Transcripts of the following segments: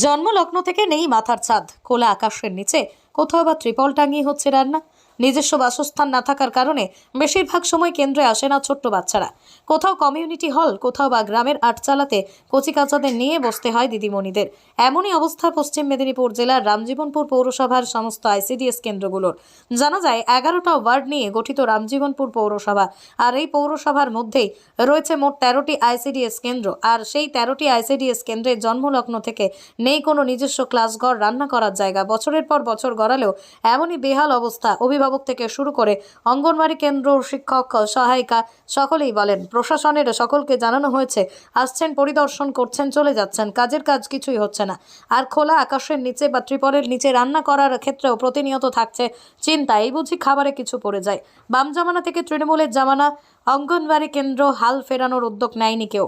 জন্মলগ্ন থেকে নেই মাথার ছাদ। খোলা আকাশের নিচে কোথাও বা ত্রিপল টাঙিয়ে হচ্ছে রান্না। নিজস্ব বাসস্থান না থাকার কারণে বেশিরভাগ সময় কেন্দ্রে আসে না ছোট্ট বাচ্চারা। কোথাও কমিউনিটি হল, কোথাও বা গ্রামের আটচালাতে কচিকাচাদের নিয়ে বসতে হয় দিদিমণিদের। এমনই অবস্থা পশ্চিম মেদিনীপুর জেলার রামজীবনপুর পৌরসভার সমস্ত আইসিডিএস কেন্দ্রগুলোর। জানা যায়, এগারোটা ওয়ার্ড নিয়ে গঠিত রামজীবনপুর পৌরসভা, আর এই পৌরসভার মধ্যেই রয়েছে মোট তেরোটি আইসিডিএস কেন্দ্র, আর সেই তেরোটি আইসিডিএস কেন্দ্রের জন্মলগ্ন থেকে নেই কোনো নিজস্ব ক্লাসঘর রান্না করার জায়গা বছরের পর বছর গড়ালেও এমনই বেহাল অবস্থা অভিভাবক থেকে শুরু করে অঙ্গনওয়াড়ি কেন্দ্র শিক্ষক, সহায়িকা সকলেই বলেন, প্রশাসনের সকলকে জানানো হয়েছে, আসছেন, পরিদর্শন করছেন, চলে যাচ্ছেন, কাজের কাজ কিছুই হচ্ছে না। আর খোলা আকাশের নিচে বা ত্রিপলের নিচে রান্না করার ক্ষেত্রেও প্রতিনিয়ত থাকছে চিন্তা, এই বুঝি খাবারে কিছু পড়ে যায়। বাম জামানা থেকে তৃণমূলের জামানা, অঙ্গনওয়াড়ি কেন্দ্র হাল ফেরানোর উদ্যোগ নেয়নি কেউ।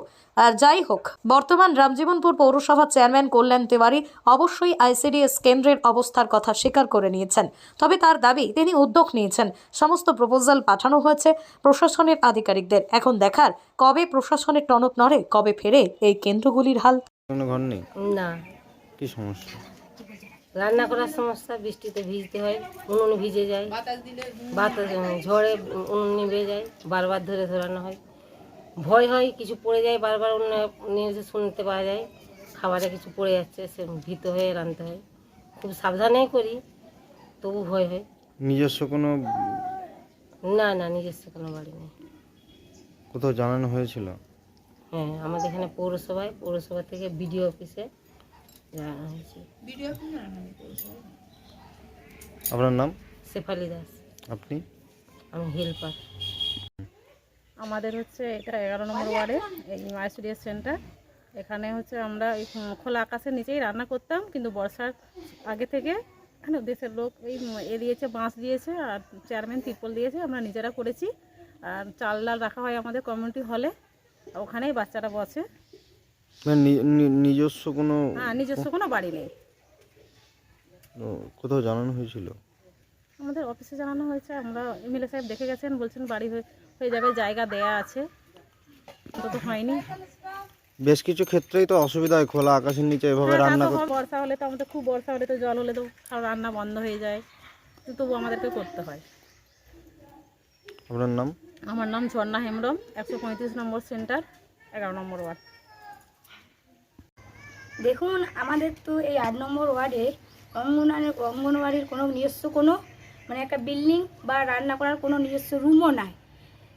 যাই হোক বর্তমান রামজীবনপুর পৌরসভার চেয়ারম্যান কল্যাণ তিওয়ারি অবশ্যই আইসিডিএস কেন্দ্রের অবস্থার কথা স্বীকার করে নিয়েছেন। তবে তার দাবি তিনি উদ্যোগ নিয়েছেন। সমস্ত প্রপোজাল পাঠানো হয়েছে প্রশাসনের আধিকারিকদের। এখন দেখার কবে প্রশাসনের টনক নড়ে কবে ফেরে এই কেন্দ্রগুলির হাল? কোনো ঘর নেই? না। কি সমস্যা? রান্না করার সমস্যা বৃষ্টিতে ভিজতে হয় উনুন ভিজে যায় বাতাস ঝড়ে উনুন নিভে যায় বারবার ধরে ধরানো হয়। ভয় হয় কিছু পড়ে যায় বারবার অন্য নিউজে শুনতে পাওয়া যায় খাবারে কিছু পড়ে যাচ্ছে সে ভীত হয়ে রাঁধতে হয়। খুব সাবধানেই করি তবু ভয় হয়। নিজস্ব কোনো না না নিজস্ব কোনো বাড়ি নেই। কোথাও জানানো হয়েছিল? হ্যাঁ আমাদের এখানে পৌরসভায় পৌরসভা থেকে বিডিও অফিসে জানানো হয়েছে। আপনার নাম? শেফালি দাস। আপনি? আমি হেল্পার। আমাদের হচ্ছে এটা এগারো নম্বর ওয়ার্ডে এই আইসিডিএস সেন্টার। এখানে হচ্ছে আমরা এই খোলা আকাশের নিচেই রান্না করতাম কিন্তু বর্ষার আগে থেকে এখানে দেশের লোক এই এ দিয়েছে বাঁশ দিয়েছে আর চেয়ারম্যান তিরপল দিয়েছে আমরা নিজেরা করেছি। আর চাল ডাল রাখা হয় আমাদের কমিউনিটি হলে ওখানেই বাচ্চারা বসে। মানে নিজস্ব কোনো হ্যাঁ নিজস্ব কোনো বাড়ি নেই। কোথাও জানানো হয়েছিল? আমাদের অফিসে জানানো হয়েছে আমরা এমএলএ সাহেব দেখে গেছেন বলছেন বাড়ি হয়ে হয়ে যাবে জায়গা দেয়া আছে। তো হয়নি। বেশ কিছু ক্ষেত্রেই তো অসুবিধা হয় খোলা আকাশের নিচে এভাবে হ্যাঁ, রান্না করতে বর্ষা হলে তো আমাদের খুব বর্ষা হলে তো জল হলে তো রান্না বন্ধ হয়ে যায়। তবু আমাদেরকে করতে হয়। আপনার নাম? আমার নাম ঝর্ণা হেমব্রম একশো পঁয়ত্রিশ নম্বর সেন্টার এগারো নম্বর ওয়ার্ড। দেখুন আমাদের তো এই আট নম্বর ওয়ার্ডে অঙ্গনওয়াড়ি অঙ্গনওয়াড়ির কোনো নিজস্ব কোনো মানে একটা বিল্ডিং বা রান্না করার কোনো নিজস্ব রুমও নাই।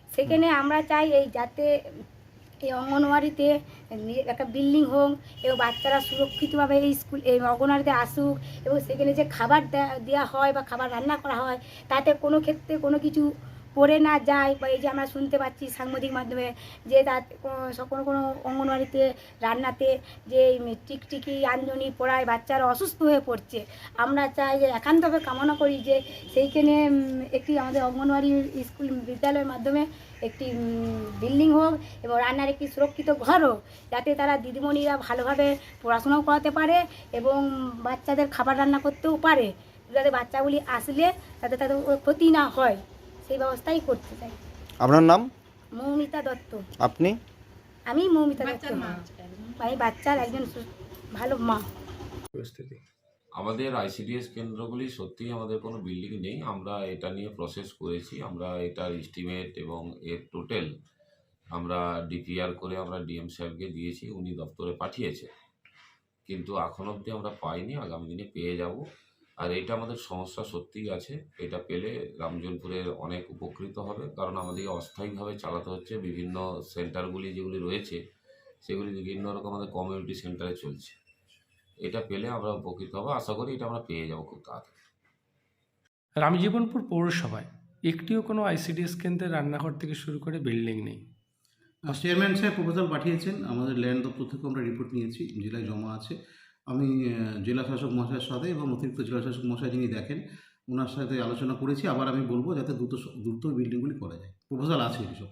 সেখানে আমরা চাই এই যাতে এই অঙ্গনওয়াড়িতে একটা বিল্ডিং হোক এবং বাচ্চারা সুরক্ষিতভাবে এই স্কুল এই অঙ্গনওয়াড়িতে আসুক এবং সেখানে যে খাবার দেওয়া হয় বা খাবার রান্না করা হয় তাতে কোনো ক্ষেত্রে কোনো কিছু পড়ে না যায় বা এই যে আমরা শুনতে পাচ্ছি সাংবাদিক মাধ্যমে যে তার কোনো- কোনো অঙ্গনওয়াড়িতে, রান্নাতে যে টিকটিকি আঞ্জনি পড়ায় বাচ্চারা অসুস্থ হয়ে পড়ছে। আমরা চাই যে একান্তভাবে কামনা করি যে সেইখানে একটি আমাদের অঙ্গনওয়াড়ি স্কুল বিদ্যালয়ের মাধ্যমে একটি বিল্ডিং হোক এবং রান্নার একটি সুরক্ষিত ঘর হোক, যাতে তারা দিদিমণিরা ভালোভাবে পড়াশোনাও করাতে পারে এবং বাচ্চাদের খাবার রান্না করতেও পারে। যাতে বাচ্চাগুলি আসলে তাদের তাদের ক্ষতি না হয়। সেই ব্যবস্থাই করতে চাই। আপনার নাম? মৌমিতা দত্ত। আপনি? আমি মৌমিতা দত্ত। আমি বাচ্চার একজন সু- ভালো মা। আমাদের আইসিডিএস কেন্দ্রগুলি সত্যিই আমাদের কোনো বিল্ডিং নেই। আমরা এটা নিয়ে প্রসেস করেছি। আমরা এটার এস্টিমেট এবং এর টোটাল আমরা ডিপিআর করে আমরা ডিএম সাহেবকে দিয়েছি। উনি দপ্তরে পাঠিয়েছে। কিন্তু এখন অবধি আমরা পাইনি। আগামী দিনে পেয়ে যাব। আর এটা আমাদের সমস্যা সত্যিই আছে। এটা পেলে রামজনপুরের অনেক উপকৃত হবে। কারণ আমাদেরকে অস্থায়ীভাবে চালাতে হচ্ছে বিভিন্ন সেন্টারগুলি যেগুলি রয়েছে সেগুলি বিভিন্ন রকম আমাদের কমিউনিটি সেন্টারে চলছে। এটা পেলে আমরা উপকৃত হব। আশা করি এটা আমরা পেয়ে যাব খুব তাড়াতাড়ি। রামজীবনপুর পৌরসভায় একটিও কোনো আইসিডিএস কেন্দ্রের রান্নাঘর থেকে শুরু করে বিল্ডিং নেই। আর চেয়ারম্যান সাহেব প্রপোজাল পাঠিয়েছেন। আমাদের ল্যান্ড দপ্তর থেকে আমরা রিপোর্ট নিয়েছি। জেলায় জমা আছে। আমি জেলা শাসক মহাশয়ের সাথে এবং অতিরিক্ত জেলা শাসক মহাশয় যিনি দেখেন ওনার সাথে আলোচনা করেছি। আবার আমি বলব যাতে দ্রুত দ্রুত বিল্ডিংগুলি করা যায়। প্রপোজাল আছে এসব